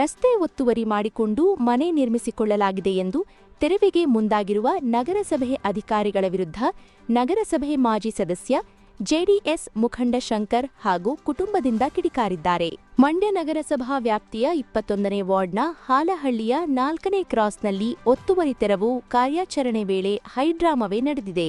ರಸ್ತೆ ಒತ್ತುವರಿ ಮಾಡಿಕೊಂಡು ಮನೆ ನಿರ್ಮಿಸಿಕೊಳ್ಳಲಾಗಿದೆ ಎಂದು ತೆರವಿಗೆ ಮುಂದಾಗಿರುವ ನಗರಸಭೆ ಅಧಿಕಾರಿಗಳ ವಿರುದ್ಧ ನಗರಸಭೆ ಮಾಜಿ ಸದಸ್ಯ ಜೆಡಿಎಸ್ ಮುಖಂಡ ಶಂಕರ್ ಹಾಗೂ ಕುಟುಂಬದಿಂದ ಕಿಡಿಕಾರಿದ್ದಾರೆ ಮಂಡ್ಯ ನಗರಸಭಾ ವ್ಯಾಪ್ತಿಯ ಇಪ್ಪತ್ತೊಂದನೇ ವಾರ್ಡ್ನ ಹಾಲಹಳ್ಳಿಯ ನಾಲ್ಕನೇ ಕ್ರಾಸ್ನಲ್ಲಿ ಒತ್ತುವರಿ ತೆರವು ಕಾರ್ಯಾಚರಣೆ ವೇಳೆ ಹೈಡ್ರಾಮವೇ ನಡೆದಿದೆ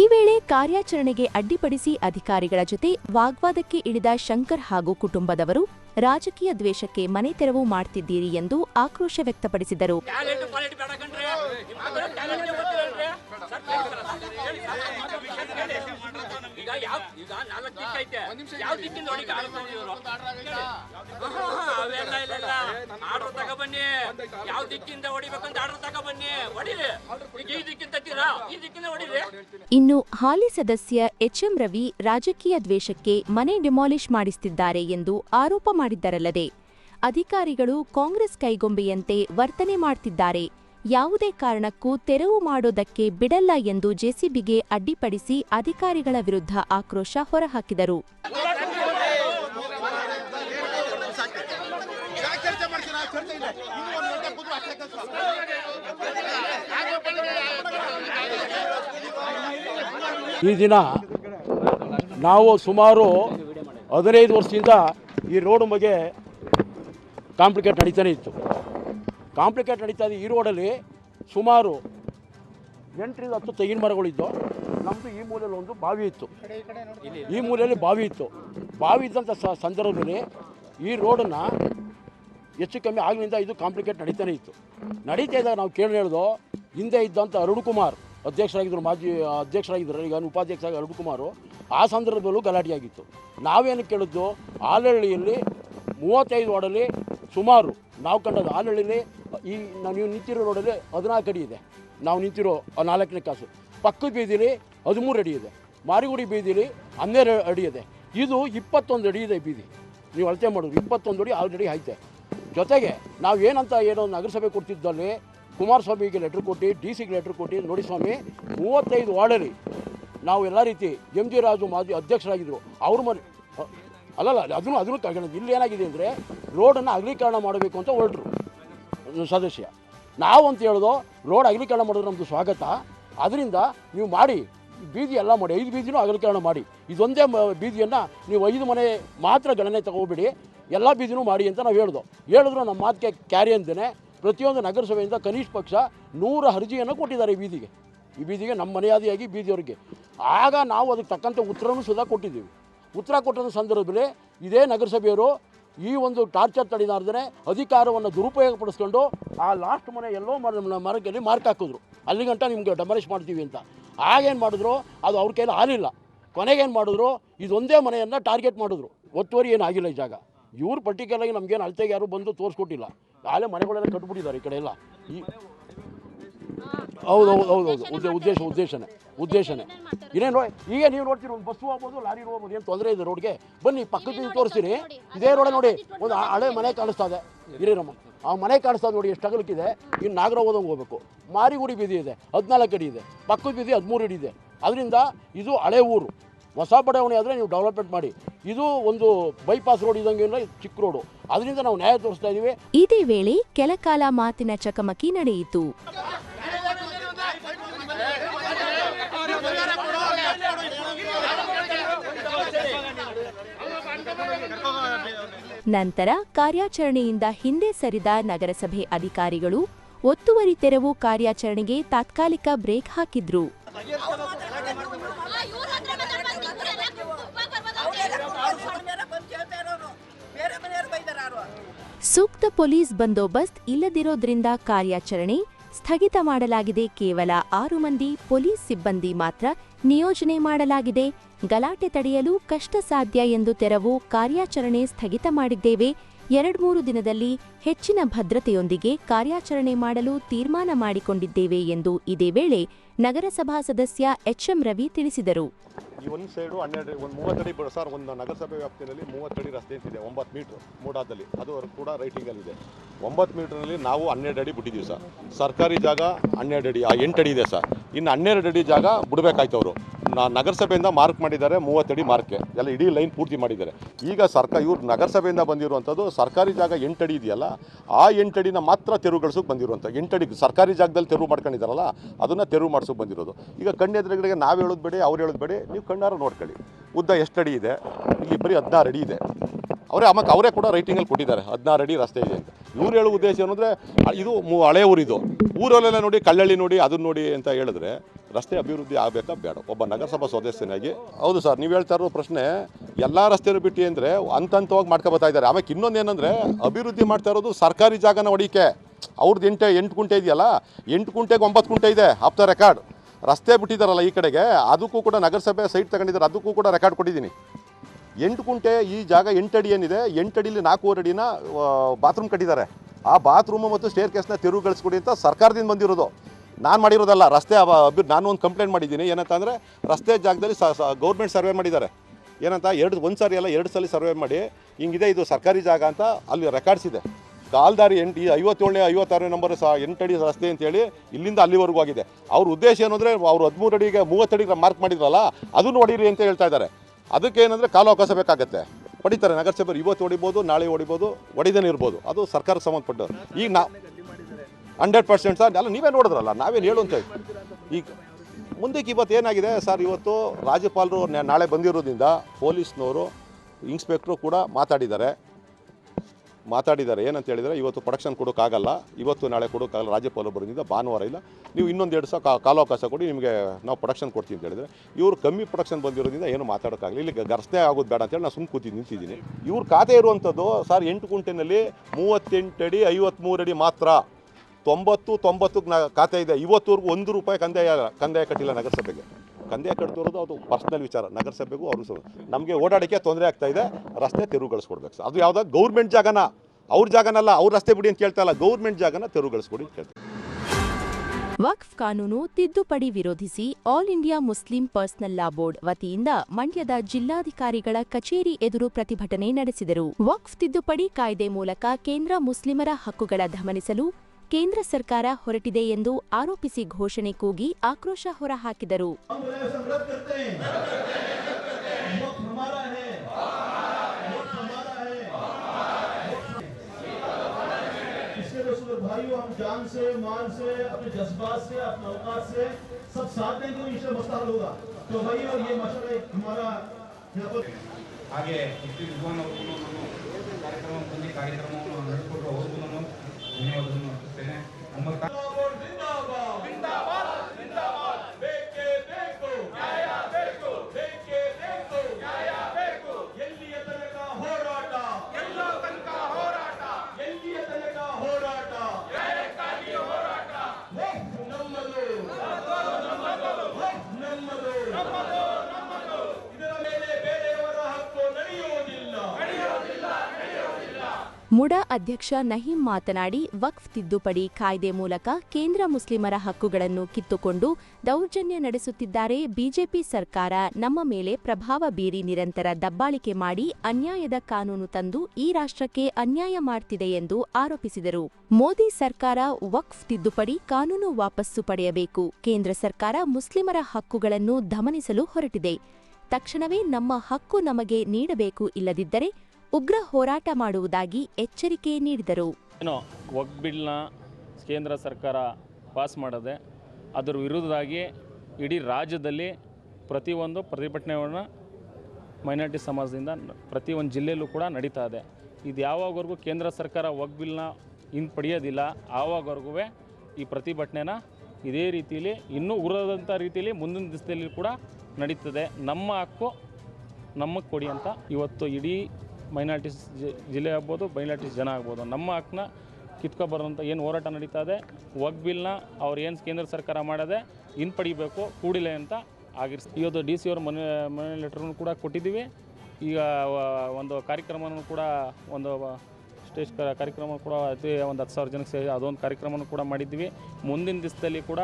ಈ ವೇಳೆ ಕಾರ್ಯಾಚರಣೆಗೆ ಅಡ್ಡಿಪಡಿಸಿ ಅಧಿಕಾರಿಗಳ ಜೊತೆ ವಾಗ್ವಾದಕ್ಕೆ ಇಳಿದ ಶಂಕರ್ ಹಾಗೂ ಕುಟುಂಬದವರು ರಾಜಕೀಯ ದ್ವೇಷಕ್ಕೆ ಮನೆ ತೆರವು ಮಾಡ್ತಿದ್ದೀರಿ ಎಂದು ಆಕ್ರೋಶ ವ್ಯಕ್ತಪಡಿಸಿದರು. ಈಗ ಯಾವ ಈಗ ನಾಲ್ಕು ದಿಕ್ಕ ಐತೆ. ಯಾವ ದಿಕ್ಕಿಂದ ಹೊಡಿಕ ಇವರು ಆರ್ಡರ್ ತಗೊಬನ್ನಿ ಯಾವ ದಿಕ್ಕಿಂದ ಹೊಡಿಬೇಕಂತ ಆರ್ಡರ್ ತಗೊಬನ್ನಿ ಹೊಡಿರಿ ಈಗ ಈ ದಿಕ್ಕಿಂದ ತತ್ತೀರಾ ಈ ದಿಕ್ಕಿಂದ ಹೊಡಿರಿ. ಇನ್ನು ಹಾಲಿ ಸದಸ್ಯ ಎಚ್ಎಂ ರವಿ ರಾಜಕೀಯ ದ್ವೇಷಕ್ಕೆ ಮನೆ ಡಿಮಾಲಿಷ್ ಮಾಡಿಸುತ್ತಿದ್ದಾರೆ ಎಂದು ಆರೋಪ ಮಾಡಿದ್ದರಲ್ಲದೆ ಅಧಿಕಾರಿಗಳು ಕಾಂಗ್ರೆಸ್ ಕೈಗೊಂಬೆಯಂತೆ ವರ್ತನೆ ಮಾಡ್ತಿದ್ದಾರೆ. ಯಾವುದೇ ಕಾರಣಕ್ಕೂ ತೆರವು ಮಾಡೋದಕ್ಕೆ ಬಿಡಲ್ಲ ಎಂದು ಜೆಸಿಬಿಗೆ ಅಡ್ಡಿಪಡಿಸಿ ಅಧಿಕಾರಿಗಳ ವಿರುದ್ಧ ಆಕ್ರೋಶ ಹೊರಹಾಕಿದರು ಯಾಕೆ ಚರ್ಚೆ ಮಾಡ್ತೀರಾ ಚರ್ಚೆ ಇಲ್ಲ ಇನ್ನೂ ಒಂದು ಗಂಟೆ ಕೂತ್ರು ಅಷ್ಟೇ ಕೆಲಸ ಈ ದಿನ ನಾವು ಸುಮಾರು ಹದಿನೈದು ವರ್ಷದಿಂದ ಈ ರೋಡ್ ಬಗ್ಗೆ ಕಾಂಪ್ಲಿಕೇಟ್ ನಡೀತಾನೆ ಇತ್ತು. ಕಾಂಪ್ಲಿಕೇಟ್ ನಡೀತಾ ಇದೆ. ಈ ರೋಡಲ್ಲಿ ಸುಮಾರು ಎಂಟರಿಂದ ಹತ್ತು ತೆಂಗಿನ ಮರಗಳಿದ್ದು ನಮ್ಮದು ಈ ಮೂಲೆಯಲ್ಲಿ ಒಂದು ಬಾವಿ ಇತ್ತು. ಈ ಮೂಲೆಯಲ್ಲಿ ಬಾವಿ ಇತ್ತು. ಬಾವಿ ಇದ್ದಂಥ ಸಂದರ್ಭದಲ್ಲಿ ಈ ರೋಡನ್ನು ಹೆಚ್ಚು ಕಮ್ಮಿ ಆಗಲಿಂದ ಇದು ಕಾಂಪ್ಲಿಕೇಟ್ ನಡೀತಾನೆ ಇತ್ತು. ನಡೀತಾ ಇದ್ದಾಗ ನಾವು ಕೇಳಿ ಹೇಳ್ದು, ಹಿಂದೆ ಇದ್ದಂಥ ಅರುಣ್ ಕುಮಾರ್ ಅಧ್ಯಕ್ಷರಾಗಿದ್ದರು ಮಾಜಿ, ಅಧ್ಯಕ್ಷರಾಗಿದ್ದರು ಈಗ ಉಪಾಧ್ಯಕ್ಷರಾಗಿ ಅರುಣ್ ಕುಮಾರು, ಆ ಸಂದರ್ಭದಲ್ಲೂ ಗಲಾಟೆಯಾಗಿತ್ತು. ನಾವೇನು ಕೇಳಿದ್ದು? ಆಲಹಳ್ಳಿಯಲ್ಲಿ ಮೂವತ್ತೈದು ವಾರ್ಡಲ್ಲಿ ಸುಮಾರು, ನಾವು ಕಂಡದ್ದು ಆಲಹಳ್ಳಿಲಿ ಈ ನಾವು ನೀವು ನಿಂತಿರೋ ರೋಡಲ್ಲಿ ಹದಿನಾಲ್ಕು ಅಡಿ ಇದೆ. ನಾವು ನಿಂತಿರೋ ನಾಲ್ಕನೇ ಕಾಸು. ಪಕ್ಕದ ಬೀದಿಲಿ ಹದಿಮೂರು ಅಡಿ ಇದೆ. ಮಾರಿಗುಡಿ ಬೀದಿಲಿ ಹನ್ನೆರಡು ಅಡಿ ಇದೆ. ಇದು ಇಪ್ಪತ್ತೊಂದು ಅಡಿ ಇದೆ ಬೀದಿ. ನೀವು ಅಳತೆ ಮಾಡೋದು ಇಪ್ಪತ್ತೊಂದು ಅಡಿ, ಆಲ್ರೆಡಿ ಐತೆ. ಜೊತೆಗೆ ನಾವು ಏನಂತ ಏನೋ ನಗರಸಭೆ ಕೊಡ್ತಿದ್ದಲ್ಲಿ ಕುಮಾರಸ್ವಾಮಿಗೆ ಲೆಟ್ರ್ ಕೊಟ್ಟು ಡಿ ಸಿಗೆ ಲೆಟ್ರ್ ಕೊಟ್ಟು, ನೋಡಿ ಸ್ವಾಮಿ, ಮೂವತ್ತೈದು ವಾರ್ಡಲ್ಲಿ ನಾವು ಎಲ್ಲ ರೀತಿ ಎಂ ಜಿ ರಾಜು ಮಾಜಿ ಅಧ್ಯಕ್ಷರಾಗಿದ್ದರು ಅವ್ರ ಮನೆ ಅಲ್ಲಲ್ಲ ಅದನ್ನು ಅದನ್ನು ತಗೊಂಡು ಇಲ್ಲಿ ಏನಾಗಿದೆ ಅಂದರೆ ರೋಡನ್ನು ಅಗಲೀಕರಣ ಮಾಡಬೇಕು ಅಂತ ಹೊರಟರು ಸದಸ್ಯ. ನಾವು ಅಂತ ಹೇಳೋದು, ರೋಡ್ ಅಗಲೀಕರಣ ಮಾಡೋದು ನಮ್ಮದು ಸ್ವಾಗತ. ಅದರಿಂದ ನೀವು ಮಾಡಿ, ಬೀದಿ ಎಲ್ಲ ಮಾಡಿ, ಐದು ಬೀದಿನೂ ಅಗಲೀಕರಣ ಮಾಡಿ. ಇದೊಂದೇ ಬೀದಿಯನ್ನು ನೀವು ಐದು ಮನೆ ಮಾತ್ರ ಗಣನೆ ತಗೋಬೇಡಿ, ಎಲ್ಲ ಬೀದಿನೂ ಮಾಡಿ ಅಂತ ನಾವು ಹೇಳ್ದು. ಹೇಳಿದ್ರು ನಮ್ಮ ಮಾತಿಗೆ ಕ್ಯಾರಿ ಅಂತಲೇ ಪ್ರತಿಯೊಂದು ನಗರಸಭೆಯಿಂದ ಕನಿಷ್ಠ ಪಕ್ಷ ನೂರ ಅರ್ಜಿಯನ್ನು ಕೊಟ್ಟಿದ್ದಾರೆ ಈ ಬೀದಿಗೆ. ಈ ಬೀದಿಗೆ ನಮ್ಮ ಮನೆಯಾದಿಯಾಗಿ ಬೀದಿಯವರಿಗೆ. ಆಗ ನಾವು ಅದಕ್ಕೆ ತಕ್ಕಂಥ ಉತ್ತರನೂ ಸುಧಾ ಕೊಟ್ಟಿದ್ದೀವಿ. ಉತ್ತರ ಕೊಟ್ಟಂಥ ಸಂದರ್ಭದಲ್ಲಿ ಇದೇ ನಗರಸಭೆಯವರು ಈ ಒಂದು ಟಾರ್ಚರ್ ತಡೆದಾರ್ದೇ ಅಧಿಕಾರವನ್ನು ದುರುಪಯೋಗಪಡಿಸ್ಕೊಂಡು ಆ ಲಾಸ್ಟ್ ಮನೆ ಎಲ್ಲೋ ಮರ ಮರಕ್ಕೆ ಮಾರ್ಕ್ ಹಾಕಿದ್ರು. ಅಲ್ಲಿಗಂಟ ನಿಮಗೆ ಡಮಲಿಷ್ ಮಾಡ್ತೀವಿ ಅಂತ. ಆಗೇನು ಮಾಡಿದ್ರು? ಅದು ಅವ್ರ ಕೈಲಿ ಹಾಲಿಲ್ಲ. ಕೊನೆಗೇನು ಮಾಡಿದ್ರು? ಇದೊಂದೇ ಮನೆಯನ್ನು ಟಾರ್ಗೆಟ್ ಮಾಡಿದ್ರು. ಒತ್ತುವರಿ ಏನು ಆಗಿಲ್ಲ ಈ ಜಾಗ. ಇವ್ರು ಪರ್ಟಿಕ್ಯುಲರಾಗಿ ನಮಗೇನು ಅಳತೆಗೆ ಯಾರು ಬಂದು ತೋರಿಸ್ಕೊಟ್ಟಿಲ್ಲ. ಆಲೇ ಮನೆಗಳೆಲ್ಲ ಕಟ್ಬಿಟ್ಟಿದ್ದಾರೆ ಈ ಕಡೆ ಎಲ್ಲ. ಈ ಹೌದು ಹೌದು ಹೌದು ಹೌದು. ಉದ್ದೇ ಉದ್ದೇಶ ಉದ್ದೇಶನೇ ಉದ್ದೇಶನೇ. ಇನ್ನೇನು ಈಗ ನೀವು ನೋಡ್ತೀರಿ ಒಂದು ಬಸ್ಸು ಹೋಗ್ಬೋದು ಲಾರಿ ಹೋಗ್ಬೋದು ಏನು ತೊಂದರೆ ಇದೆ ರೋಡ್ಗೆ? ಬನ್ನಿ ಪಕ್ಕದಿಂದ ತೋರಿಸ್ತೀನಿ. ಇದೇ ರೋಡ ನೋಡಿ ಒಂದು ಹಳೆ ಮನೆ ಕಾಣಿಸ್ತಾ ಇದೆ. ಹಿರಿಯರಮ್ಮ ಆ ಮನೆ ಕಾಣಿಸ್ತಾ ನೋಡಿ ಎಷ್ಟು ಅಗಲಕ್ಕಿದೆ. ಇನ್ನು ನಾಗರ ಹೋದಂಗೆ ಹೋಗ್ಬೇಕು. ಮಾರಿಗುಡಿ ಬೀದಿ ಇದೆ ಹದಿನಾಲ್ಕು ಅಡಿ ಇದೆ. ಪಕ್ಕದ ಬೀದಿ ಹದಿಮೂರು ಅಡಿ ಇದೆ. ಅದರಿಂದ ಇದು ಹಳೆ ಊರು. ಹೊಸ ಬಡಾವಣೆ ಆದರೆ ನೀವು ಡೆವಲಪ್ಮೆಂಟ್ ಮಾಡಿ. ಇದು ಒಂದು ಬೈಪಾಸ್ ರೋಡ್ ಇದ್ದಂಗೆ ಇಲ್ಲ ಚಿಕ್ಕ ರೋಡು ಅದರಿಂದ ನಾವು ನ್ಯಾಯ ತೋರಿಸ್ತಾ ಇದ್ದೀವಿ ಇದೇ ವೇಳೆ ಕೆಲಕಾಲ ಮಾತಿನ ಚಕಮಕಿ ನಡೆಯಿತು. ನಂತರ ಕಾರ್ಯಾಚರಣೆಯಿಂದ ಹಿಂದೆ ಸರಿದ ನಗರಸಭೆ ಅಧಿಕಾರಿಗಳು ಒತ್ತುವರಿ ತೆರವು ಕಾರ್ಯಾಚರಣೆಗೆ ತಾತ್ಕಾಲಿಕ ಬ್ರೇಕ್ ಹಾಕಿದ್ರು. ಸೂಕ್ತ ಪೊಲೀಸ್ ಬಂದೋಬಸ್ತ್ ಇಲ್ಲದಿರೋದ್ರಿಂದ ಕಾರ್ಯಾಚರಣೆ ಸ್ಥಗಿತ ಮಾಡಲಾಗಿದೆ ಕೇವಲ ಆರು ಮಂದಿ ಪೊಲೀಸ್ ಸಿಬ್ಬಂದಿ ಮಾತ್ರ ನಿಯೋಜನೆ ಮಾಡಲಾಗಿದೆ ಗಲಾಟೆ ತಡೆಯಲು ಕಷ್ಟ ಸಾಧ್ಯ ಎಂದು ತೆರವು ಕಾರ್ಯಾಚರಣೆ ಸ್ಥಗಿತ ಮಾಡಿದ್ದೇವೆ ಎರಡ್ಮೂರು ದಿನದಲ್ಲಿ ಹೆಚ್ಚಿನ ಭದ್ರತೆಯೊಂದಿಗೆ ಕಾರ್ಯಾಚರಣೆ ಮಾಡಲು ತೀರ್ಮಾನ ಮಾಡಿಕೊಂಡಿದ್ದೇವೆ ಎಂದು ಇದೇ ವೇಳೆ ನಗರಸಭಾ ಸದಸ್ಯ ಎಚ್ಎಂ ರವಿ ತಿಳಿಸಿದರು. ಒಂದು ಸೈಡು ಹನ್ನೆರಡು, ಒಂದು ಮೂವತ್ತಡಿ ಸರ್, ಒಂದು ನಗರಸಭೆ ವ್ಯಾಪ್ತಿಯಲ್ಲಿ ಮೂವತ್ತಡಿ ರಸ್ತೆ ಅಂತಿದೆ ಒಂಬತ್ತು ಮೀಟ್ರ್ ಮೂಡಾದಲ್ಲಿ. ಅದು ಕೂಡ ರೈಟಿಂಗಲ್ಲಿದೆ. ಒಂಬತ್ತು ಮೀಟ್ರ್ನಲ್ಲಿ ನಾವು ಹನ್ನೆರಡು ಅಡಿ ಬಿಟ್ಟಿದ್ದೀವಿ, ಸರ್. ಸರ್ಕಾರಿ ಜಾಗ ಹನ್ನೆರಡು ಅಡಿ ಎಂಟು ಅಡಿ ಇದೆ, ಸರ್. ಇನ್ನು ಹನ್ನೆರಡು ಅಡಿ ಜಾಗ ಬಿಡಬೇಕಾಯ್ತು ಅವರು. ನಗರಸಭೆಯಿಂದ ಮಾರ್ಕ್ ಮಾಡಿದ್ದಾರೆ, ಮೂವತ್ತಡಿ ಮಾರ್ಕೆ ಎಲ್ಲ ಇಡೀ ಲೈನ್ ಪೂರ್ತಿ ಮಾಡಿದ್ದಾರೆ. ಈಗ ಸರ್ಕಾರ ಇವ್ರು ನಗರಸಭೆಯಿಂದ ಬಂದಿರುವಂಥದ್ದು ಸರ್ಕಾರಿ ಜಾಗ ಎಂಟಡಿ ಇದೆಯಲ್ಲ, ಆ ಎಂಟಡಿನ ಮಾತ್ರ ತೆರವುಗೊಳಿಸೋಕೆ ಬಂದಿರುವಂಥ ಎಂಟಡಿ ಸರ್ಕಾರಿ ಜಾಗದಲ್ಲಿ ತೆರವು ಮಾಡ್ಕೊಂಡಿದ್ದಾರಲ್ಲ, ಅದನ್ನು ತೆರವು ಮಾಡಿಸೋಕೆ ಬಂದಿರೋದು. ಈಗ ಕಣ್ಣೆದುರುಗಳಿಗೆ ನಾವು ಹೇಳೋದು ಬೇಡಿ, ಅವ್ರು ಹೇಳೋದು ಬೇಡಿ, ನೀವು ಕಣ್ಣಾರು ನೋಡ್ಕೊಳ್ಳಿ. ಉದ್ದ ಎಷ್ಟು ಅಡಿ ಇದೆ? ಇಲ್ಲಿ ಬರೀ ಹದಿನಾರು ಅಡಿ ಇದೆ. ಅವರೇ ಆಮೇಲೆ ಅವರೇ ಕೂಡ ರೈಟಿಂಗಲ್ಲಿ ಕೊಟ್ಟಿದ್ದಾರೆ, ಹದಿನಾರು ಅಡಿ ರಸ್ತೆ ಇದೆ ಅಂತ. ಇವ್ರು ಹೇಳೋ ಉದ್ದೇಶ ಏನಂದರೆ ಇದು ಹಳೆ ಊರಿದು ಊರಲ್ಲೆಲ್ಲ ನೋಡಿ, ಕಳ್ಳಳ್ಳಿ ನೋಡಿ, ಅದನ್ನ ನೋಡಿ ಅಂತ ಹೇಳಿದ್ರೆ ರಸ್ತೆ ಅಭಿವೃದ್ಧಿ ಆಗಬೇಕಾ ಬೇಡ. ಒಬ್ಬ ನಗರಸಭಾ ಸದಸ್ಯನಾಗಿ. ಹೌದು ಸರ್, ನೀವು ಹೇಳ್ತಾ ಇರೋ ಪ್ರಶ್ನೆ, ಎಲ್ಲ ರಸ್ತೆಯನ್ನು ಬಿಟ್ಟು ಅಂದರೆ ಹಂತ ಹಂತವಾಗಿ ಮಾಡ್ಕೊ ಬರ್ತಾ ಇದ್ದಾರೆ. ಆಮೇಲೆ ಇನ್ನೊಂದು ಏನಂದರೆ, ಅಭಿವೃದ್ಧಿ ಮಾಡ್ತಾ ಇರೋದು ಸರ್ಕಾರಿ ಜಾಗನ ಹೊಡಿಕೆ. ಅವ್ರದ್ದು ಎಂಟು ಎಂಟು ಗುಂಟೆ ಇದೆಯಲ್ಲ, ಎಂಟು ಗುಂಟೆಗೆ ಒಂಬತ್ತು ಗುಂಟೆ ಇದೆ ಆಪ್ತ ರೆಕಾರ್ಡ್ ರಸ್ತೆ ಬಿಟ್ಟಿದ್ದಾರಲ್ಲ ಈ ಕಡೆಗೆ, ಅದಕ್ಕೂ ಕೂಡ ನಗರಸಭೆ ಸೈಟ್ ತಗೊಂಡಿದ್ದಾರೆ, ಅದಕ್ಕೂ ಕೂಡ ರೆಕಾರ್ಡ್ ಕೊಟ್ಟಿದ್ದೀನಿ. ಎಂಟು ಕುಂಟೆ ಈ ಜಾಗ ಎಂಟಡಿ ಏನಿದೆ ಎಂಟಡಿಲಿ ನಾಲ್ಕೂವರೆ ಅಡಿನ ಬಾತ್ರೂಮ್ ಕಟ್ಟಿದ್ದಾರೆ. ಆ ಬಾತ್ರೂಮು ಮತ್ತು ಸ್ಟೇರ್ ಕೇಸ್ನ ತೆರವುಗೊಳಿಸ್ಕೊಡಿ ಅಂತ ಸರ್ಕಾರದಿಂದ ಬಂದಿರೋದು. ನಾನು ಮಾಡಿರೋದಲ್ಲ, ರಸ್ತೆ ಅಭಿ ನಾನು ಒಂದು ಕಂಪ್ಲೇಂಟ್ ಮಾಡಿದ್ದೀನಿ. ಏನಂತ ಅಂದರೆ, ರಸ್ತೆ ಜಾಗದಲ್ಲಿ ಸ ಗೌರ್ಮೆಂಟ್ ಸರ್ವೆ ಮಾಡಿದ್ದಾರೆ. ಏನಂತ, ಎರಡು, ಒಂದು ಸಾರಿ ಅಲ್ಲ, ಎರಡು ಸಲ ಸರ್ವೆ ಮಾಡಿ, ಹಿಂಗಿದೆ ಇದು ಸರ್ಕಾರಿ ಜಾಗ ಅಂತ ಅಲ್ಲಿ ರೆಕಾರ್ಡ್ಸ್ ಇದೆ. ಕಾಲ್ದಾರಿ ಎಂಟು ಈ ಐವತ್ತೇಳನೇ, ಐವತ್ತಾರನೇ ನಂಬರ್ ಸಹ ಎಂಟಡಿ ರಸ್ತೆ ಅಂತೇಳಿ ಇಲ್ಲಿಂದ ಅಲ್ಲಿವರೆಗೂ ಆಗಿದೆ. ಅವ್ರ ಉದ್ದೇಶ ಏನು ಅಂದರೆ, ಅವ್ರು ಹದಿಮೂರು ಅಡಿಗೆ ಮೂವತ್ತಡಿಗೆ ಮಾರ್ಕ್ ಮಾಡಿದ್ರಲ್ಲ ಅದನ್ನು ಹೊಡೀರಿ ಅಂತ ಹೇಳ್ತಾ ಇದ್ದಾರೆ. ಅದಕ್ಕೆ ಕಾಲ ಅವಕಾಶ ಬೇಕಾಗತ್ತೆ. ಹೊಡಿತಾರೆ ನಗರಸಭೆ ಇವತ್ತು ಹೊಡಿಬೋದು, ನಾಳೆ ಹೊಡಿಬೋದು, ಹೊಡಿದೇನೆ ಇರ್ಬೋದು. ಅದು ಸರ್ಕಾರಕ್ಕೆ ಸಂಬಂಧಪಟ್ಟು ಈಗ ನಾ ಹಂಡ್ರೆಡ್ ಪರ್ಸೆಂಟ್ ಸರ್, ಅಲ್ಲ ನೀವೇ ನೋಡಿದ್ರಲ್ಲ, ನಾವೇನು ಹೇಳುವಂತ ಈಗ ಮುಂದಕ್ಕೆ ಇವತ್ತು ಏನಾಗಿದೆ ಸರ್, ಇವತ್ತು ರಾಜ್ಯಪಾಲರು ನಾಳೆ ಬಂದಿರೋದ್ರಿಂದ ಪೊಲೀಸ್ನವರು, ಇನ್ಸ್ಪೆಕ್ಟ್ರು ಕೂಡ ಮಾತಾಡಿದ್ದಾರೆ. ಮಾತಾಡಿದ್ದಾರೆ. ಏನಂತ ಹೇಳಿದರೆ, ಇವತ್ತು ಪ್ರೊಡಕ್ಷನ್ ಕೊಡೋಕ್ಕಾಗಲ್ಲ. ಇವತ್ತು ನಾಳೆ ಕೊಡೋಕ್ಕಾಗಲ್ಲ. ರಾಜ್ಯಪಾಲರು ಬರೋದ್ರಿಂದ ಭಾನುವಾರ ಇಲ್ಲ. ನೀವು ಇನ್ನೊಂದು ಎರಡು ಸಹ ಕಾಲಾವಕಾಶ ಕೊಡಿ. ನಿಮಗೆ ನಾವು ಪ್ರೊಡಕ್ಷನ್ ಕೊಡ್ತೀವಿ ಅಂತ ಹೇಳಿದರೆ. ಇವರು ಕಮ್ಮಿ ಪ್ರೊಡಕ್ಷನ್ ಬಂದಿರೋದ್ರಿಂದ ಏನು ಮಾತಾಡೋಕ್ಕಾಗಲಿ ಇಲ್ಲಿ ಗರ್ಸನೆ ಆಗೋದು ಬೇಡ ಅಂತೇಳಿ ನಾನು ಸುಮ್ಮನೆ ಕೂತಿ ನಿಂತಿದ್ದೀನಿ. ಇವ್ರ ಖಾತೆ ಇರುವಂಥದ್ದು ಸರ್ ಎಂಟು ಗುಂಟೆನಲ್ಲಿ ಮೂವತ್ತೆಂಟು ಅಡಿ ಐವತ್ತ್ಮೂರು ಅಡಿ ಮಾತ್ರ. ತೊಂಬತ್ತು ತೊಂಬತ್ತಕ್ಕೆ ನ, ಖಾತೆ ಇದೆ. ಇವತ್ತುವರೆಗೂ ಒಂದು ರೂಪಾಯಿ ಕಂದಾಯ ಕಂದಾಯ ಕಟ್ಟಿಲ್ಲ ನಗರಸಭೆಗೆ. ಕಂದಾಯ ಕಟ್ತಿರೋದು ಅದು ಪರ್ಸ್ನಲ್ ವಿಚಾರ. ನಗರಸಭೆಗೂ ಅವರು ನಮಗೆ ಓಡಾಡೋಕ್ಕೆ ತೊಂದರೆ ಆಗ್ತಾ ಇದೆ, ರಸ್ತೆ ತೆರವುಗೊಳಿಸ್ಕೊಡ್ಬೇಕು ಸರ್. ಅದು ಯಾವುದೋ ಗೌರ್ಮೆಂಟ್ ಜಾಗನ, ಅವ್ರ ಜಾಗನಲ್ಲ, ಅವ್ರ ರಸ್ತೆ ಬಿಡಿ ಅಂತ ಕೇಳ್ತಾ ಇಲ್ಲ ಗೌರ್ಮೆಂಟ್ ಜಾಗನ ತೆರವುಗೊಳಿಸ್ಕೊಡಿ ಅಂತ ವಕ್ಫ್ ಕಾನೂನು ತಿದ್ದುಪಡಿ ವಿರೋಧಿಸಿ All India Muslim personal law board ವತಿಯಿಂದ ಮಂಡ್ಯದ ಜಿಲ್ಲಾಧಿಕಾರಿಗಳ ಕಚೇರಿ ಎದುರು ಪ್ರತಿಭಟನೆ ನಡೆಸಿದರು. ವಕ್ಫ್ ತಿದ್ದುಪಡಿ ಕಾಯ್ದೆ ಮೂಲಕ ಕೇಂದ್ರ ಮುಸ್ಲಿಮರ ಹಕ್ಕುಗಳ ಧಮನಿಸಲು ಕೇಂದ್ರ ಸರ್ಕಾರ ಹೊರಟಿದೆ ಎಂದು ಆರೋಪಿಸಿ ಘೋಷಣೆ ಕೂಗಿ ಆಕ್ರೋಶ ಹೊರಹಾಕಿದರು. ಹಾಗೆ ವಿದ್ವಾನ್ ಅವರು ಕಾರ್ಯಕ್ರಮವನ್ನು ಮುಡಾ ಅಧ್ಯಕ್ಷ ನಹೀಂ ಮಾತನಾಡಿ, ವಕ್ಫ್ ತಿದ್ದುಪಡಿ ಕಾಯ್ದೆ ಮೂಲಕ ಕೇಂದ್ರ ಮುಸ್ಲಿಮರ ಹಕ್ಕುಗಳನ್ನು ಕಿತ್ತುಕೊಂಡು ದೌರ್ಜನ್ಯ ನಡೆಸುತ್ತಿದ್ದಾರೆ. ಬಿಜೆಪಿ ಸರ್ಕಾರ ನಮ್ಮ ಮೇಲೆ ಪ್ರಭಾವ ಬೀರಿ ನಿರಂತರ ದಬ್ಬಾಳಿಕೆ ಮಾಡಿ ಅನ್ಯಾಯದ ಕಾನೂನು ತಂದು ಈ ರಾಷ್ಟ್ರಕ್ಕೆ ಅನ್ಯಾಯ ಮಾಡ್ತಿದೆ ಎಂದು ಆರೋಪಿಸಿದರು. ಮೋದಿ ಸರ್ಕಾರ ವಕ್ಫ್ ತಿದ್ದುಪಡಿ ಕಾನೂನು ವಾಪಸ್ಸು ಪಡೆಯಬೇಕು. ಕೇಂದ್ರ ಸರ್ಕಾರ ಮುಸ್ಲಿಮರ ಹಕ್ಕುಗಳನ್ನು ದಮನಿಸಲು ಹೊರಟಿದೆ. ತಕ್ಷಣವೇ ನಮ್ಮ ಹಕ್ಕು ನಮಗೆ ನೀಡಬೇಕು ಇಲ್ಲದಿದ್ದರೆ ಉಗ್ರ ಹೋರಾಟ ಮಾಡುವುದಾಗಿ ಎಚ್ಚರಿಕೆ ನೀಡಿದರು. ಏನೋ ಕೇಂದ್ರ ಸರ್ಕಾರ ಪಾಸ್ ಮಾಡದೆ ಅದರ ವಿರುದ್ಧವಾಗಿ ಇಡೀ ರಾಜ್ಯದಲ್ಲಿ ಪ್ರತಿಯೊಂದು ಪ್ರತಿಭಟನೆಯನ್ನು ಮೈನಾರಿಟಿ ಸಮಾಜದಿಂದ ಪ್ರತಿಯೊಂದು ಜಿಲ್ಲೆಯಲ್ಲೂ ಕೂಡ ನಡೀತಾ ಇದೆ. ಇದು ಯಾವಾಗವರೆಗೂ ಕೇಂದ್ರ ಸರ್ಕಾರ ವಕ್ ಬಿಲ್ನ ಹಿಂಪಡೆಯೋದಿಲ್ಲ ಆವಾಗವರೆಗೂ ಈ ಪ್ರತಿಭಟನೆನ ಇದೇ ರೀತಿಯಲ್ಲಿ ಇನ್ನೂ ಉಗ್ರದಂಥ ರೀತಿಯಲ್ಲಿ ಮುಂದಿನ ದಿವಸದಲ್ಲಿ ಕೂಡ ನಡೀತದೆ. ನಮ್ಮ ಹಕ್ಕು ನಮಗೆ ಕೊಡಿ ಅಂತ ಇವತ್ತು ಇಡೀ ಮೈನಾರಿಟೀಸ್ ಜಿಲ್ಲೆ ಆಗ್ಬೋದು, ಮೈನಾರಿಟೀಸ್ ಜನ ಆಗ್ಬೋದು. ನಮ್ಮ ಹಕ್ಕನ್ನ ಕಿತ್ಕೊಬರೋಂಥ ಏನು ಹೋರಾಟ ನಡೀತಾ ಇದೆ ವಕ್ ಬಿಲ್ನ ಅವ್ರು ಏನು ಕೇಂದ್ರ ಸರ್ಕಾರ ಮಾಡದೆ ಹಿಂಪಡಿಬೇಕು, ಕೂಡಿಲೆ ಅಂತ ಆಗಿರ್ಸ್, ಇವತ್ತು ಡಿ ಸಿ ಅವ್ರ ಮನೆ ಮನೆ ಲೆಟ್ರನ್ನು ಕೂಡ ಕೊಟ್ಟಿದ್ದೀವಿ. ಈಗ ಒಂದು ಕಾರ್ಯಕ್ರಮವನ್ನು ಕೂಡ ಒಂದು ಸ್ಟೇಜ್ ಕಾರ್ಯಕ್ರಮ ಕೂಡ ಅತಿ ಒಂದು ಹತ್ತು ಸಾವಿರ ಜನಕ್ಕೆ ಸೇರಿ ಅದೊಂದು ಕಾರ್ಯಕ್ರಮನೂ ಕೂಡ ಮಾಡಿದ್ವಿ. ಮುಂದಿನ ದಿವಸದಲ್ಲಿ ಕೂಡ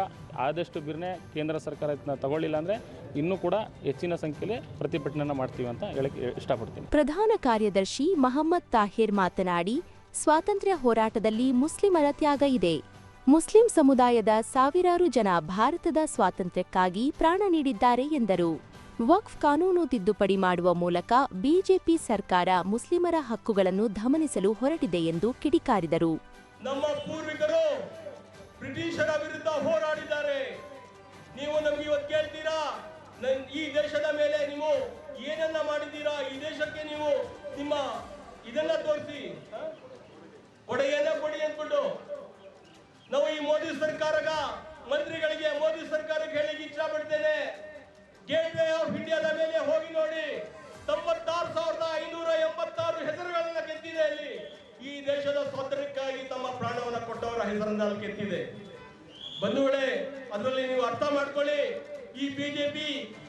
ಆದಷ್ಟು ಬಿರ್ನೆ ಕೇಂದ್ರ ಸರ್ಕಾರ ಇದನ್ನ ತಗೊಳ್ಳಿಲ್ಲ ಅಂದರೆ ಇನ್ನೂ ಕೂಡ ಹೆಚ್ಚಿನ ಸಂಖ್ಯೆಯಲ್ಲಿ ಪ್ರತಿಭಟನೆ ಮಾಡ್ತೀವಿ ಅಂತ ಹೇಳಕ್ಕೆ ಇಷ್ಟಪಡ್ತೀನಿ. ಪ್ರಧಾನ ಕಾರ್ಯದರ್ಶಿ ಮಹಮ್ಮದ್ ತಾಹಿರ್ ಮಾತನಾಡಿ, ಸ್ವಾತಂತ್ರ್ಯ ಹೋರಾಟದಲ್ಲಿ ಮುಸ್ಲಿಮರ ತ್ಯಾಗ ಇದೆ. ಮುಸ್ಲಿಂ ಸಮುದಾಯದ ಸಾವಿರಾರು ಜನ ಭಾರತದ ಸ್ವಾತಂತ್ರ್ಯಕ್ಕಾಗಿ ಪ್ರಾಣ ನೀಡಿದ್ದಾರೆ ಎಂದರು. ವಕ್ಫ್ ಕಾನೂನು ತಿದ್ದುಪಡಿ ಮಾಡುವ ಮೂಲಕ ಬಿಜೆಪಿ ಸರ್ಕಾರ ಮುಸ್ಲಿಮರ ಹಕ್ಕುಗಳನ್ನು ಧಮನಿಸಲು ಹೊರಟಿದೆ ಎಂದು ಕಿಡಿಕಾರಿದರು. ನಮ್ಮ ಪೂರ್ವಿಕರು ಬ್ರಿಟಿಷರ ವಿರುದ್ಧ ಹೋರಾಡಿದ್ದಾರೆ. ನೀವು ನಮ್ಗೆ ಇವತ್ತು ಕೇಳ್ತೀರಾ? ಈ ದೇಶದ ಮೇಲೆ ನೀವು ಏನನ್ನ ಮಾಡಿದ್ದೀರಾ? ಈ ದೇಶಕ್ಕೆ ನೀವು ನಿಮ್ಮ ಇದನ್ನ ತೋರಿಸಿ. ಕೊಡೆಯನ್ನ ಕೊಡಿ ಅಂದ್ಬಿಟ್ಟು ನಾವು ಈ ಮೋದಿ ಸರ್ಕಾರಗ ಮಂತ್ರಿಗಳಿಗೆ ಮೋದಿ ಸರ್ಕಾರಕ್ಕೆ ಹೇಳಿ ಇಚ್ಛಾ ಇಷ್ಟಪಡ್ತೇನೆ ಗೇಟ್ ವೇ ಆಫ್ ಇಂಡಿಯಾದ ಮೇಲೆ ಹೋಗಿ ನೋಡಿ, ತೊಂಬತ್ತಾರು ಸಾವಿರದ ಐನೂರ ಎಂಬತ್ತಾರು ಹೆಸರುಗಳನ್ನ ಕೆತ್ತಿದೆ ಅಲ್ಲಿ. ಈ ದೇಶದ ಸ್ವಾತಂತ್ರ್ಯಕ್ಕಾಗಿ ತಮ್ಮ ಪ್ರಾಣವನ್ನು ಕೊಟ್ಟವರ ಹೆಸರನ್ನ ಅಲ್ಲಿ ಕೆತ್ತಿದೆ. ಬಂಧುಗಳೇ, ಅದರಲ್ಲಿ ನೀವು ಅರ್ಥ ಮಾಡ್ಕೊಳ್ಳಿ. ಈ ಬಿಜೆಪಿ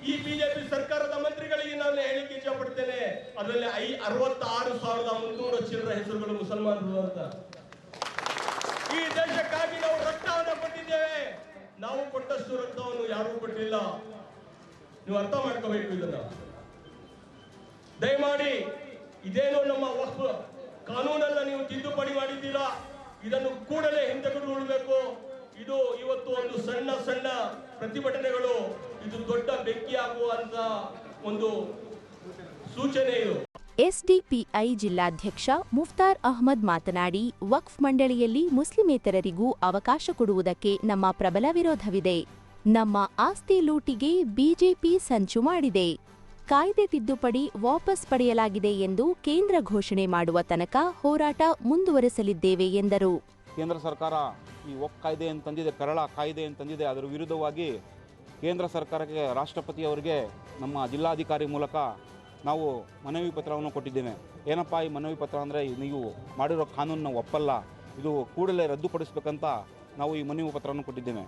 ಈ ಬಿಜೆಪಿ ಸರ್ಕಾರದ ಮಂತ್ರಿಗಳಿಗೆ ನಾನು ಹೇಳಿಕ್ಕೆ ಇಷ್ಟಪಡ್ತೇನೆ ಅದರಲ್ಲಿ ಐ, ಅರವತ್ತಾರು ಸಾವಿರದ ಮುನ್ನೂರು ಚಿಲ್ಲರ ಹೆಸರುಗಳು ಮುಸಲ್ಮಾನರು ಅಂತ. ಈ ದೇಶಕ್ಕಾಗಿ ನಾವು ರಕ್ತವನ್ನು ಕೊಟ್ಟಿದ್ದೇವೆ. ನಾವು ಕೊಟ್ಟಷ್ಟು ರಕ್ತವನ್ನು ಯಾರೂ ಕೊಟ್ಟಿಲ್ಲ. ನೀವು ಅರ್ಥ ಮಾಡ್ಕೋಬೇಕು ಇದನ್ನ. ದಯಮಾಡಿ ಇದೇನು ನಮ್ಮ ವಕ್ಫ್ ಕಾನೂನನ್ನ ನೀವು ತಿದ್ದುಪಡಿ ಮಾಡಿದ್ದೀರಾ? ಇದನ್ನು ಕೂಡಲೇ ಹಿಂತೆಗೆದುಕೊಳ್ಳಬೇಕು ಇದು ಇವತ್ತು ಒಂದು ಸಣ್ಣ ಸಣ್ಣ ಪ್ರತಿಭಟನೆಗಳು. ಇದು ದೊಡ್ಡ ಬೆಂಕಿ ಆಗುವಂತ ಒಂದು ಸೂಚನೆ ಇದು. ಎಸ್ಡಿಪಿಐ ಜಿಲ್ಲಾಧ್ಯಕ್ಷ ಮುಫ್ತಾರ್ ಅಹ್ಮದ್ ಮಾತನಾಡಿ, ವಕ್ಫ್ ಮಂಡಳಿಯಲ್ಲಿ ಮುಸ್ಲಿಮೇತರರಿಗೂ ಅವಕಾಶ ಕೊಡುವುದಕ್ಕೆ ನಮ್ಮ ಪ್ರಬಲ ವಿರೋಧವಿದೆ. ನಮ್ಮ ಆಸ್ತಿ ಲೂಟಿಗೆ ಬಿಜೆಪಿ ಸಂಚು ಮಾಡಿದೆ. ಕಾಯ್ದೆ ತಿದ್ದುಪಡಿ ವಾಪಸ್ ಪಡೆಯಲಾಗಿದೆ ಎಂದು ಕೇಂದ್ರ ಘೋಷಣೆ ಮಾಡುವ ತನಕ ಹೋರಾಟ ಮುಂದುವರೆಸಲಿದ್ದೇವೆ ಎಂದರು. ಕೇಂದ್ರ ಸರ್ಕಾರ ಈ ಒಕ್ ಕಾಯ್ದೆ ಅಂತಂದಿದೆ ಕರಳ ಕಾಯ್ದೆ ಅಂತಂದಿದೆ ಅದರ ವಿರುದ್ಧವಾಗಿ ಕೇಂದ್ರ ಸರ್ಕಾರಕ್ಕೆ ರಾಷ್ಟ್ರಪತಿ ಅವರಿಗೆ ನಮ್ಮ ಜಿಲ್ಲಾಧಿಕಾರಿ ಮೂಲಕ ನಾವು ಮನವಿ ಪತ್ರವನ್ನು ಕೊಟ್ಟಿದ್ದೇವೆ. ಏನಪ್ಪ ಈ ಮನವಿ ಪತ್ರ ಅಂದರೆ ನೀವು ಮಾಡಿರೋ ಕಾನೂನನ್ನ ಒಪ್ಪಲ್ಲ, ಇದು ಕೂಡಲೇ ರದ್ದುಪಡಿಸಬೇಕಂತ ನಾವು ಈ ಮನವಿ ಪತ್ರವನ್ನು ಕೊಟ್ಟಿದ್ದೇವೆ.